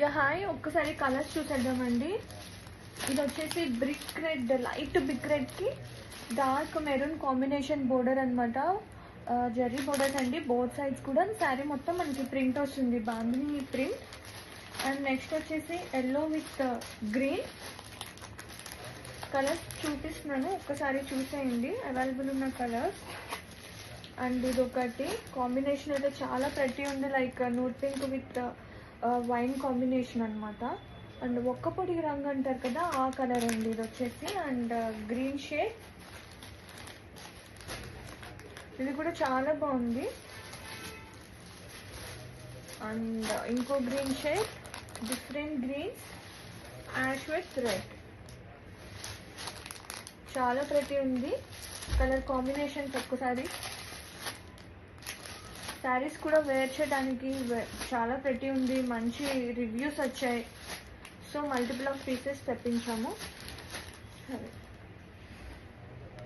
Yeah hi. ఒక్కసారి colours చూసేద్దామండి. ఇది వచ్చేసి బ్రిక్ రెడ్ లైట్ బిక్ రెడ్కి డార్క్ మెరూన్ కాంబినేషన్ బోర్డర్ అనమాట జెర్రీ బోర్డర్స్ అండి. బోర్డ్ సైడ్స్ కూడా. శారీ మొత్తం మనకి ప్రింట్ వస్తుంది. బాందిని ప్రింట్ అండ్ నెక్స్ట్ వచ్చేసి ఎల్లో విత్ గ్రీన్ కలర్స్ చూపిస్తున్నాను. ఒక్కసారి చూసేయండి. అవైలబుల్ ఉన్న కలర్స్ అండ్ ఇది ఒకటి కాంబినేషన్ అయితే చాలా ప్రతి ఉంది. Like nude pink with wine combination అనమాట అండ్ ఒక్క పొడి రంగు అంటారు కదా ఆ కలర్ అండి ఇది వచ్చేసి అండ్ గ్రీన్ షేడ్ ఇది కూడా చాలా బాగుంది. అండ్ ఇంకో green shade different greens ash with red చాలా ప్రతి ఉంది. కలర్ కాంబినేషన్స్ ఒక్కసారి. శారీస్ కూడా వేర్ చేయడానికి చాలా ప్రతి ఉంది. మంచి రివ్యూస్ వచ్చాయి. సో మల్టిపుల్ ఆఫ్ పీసెస్ తెప్పించాము. సరే.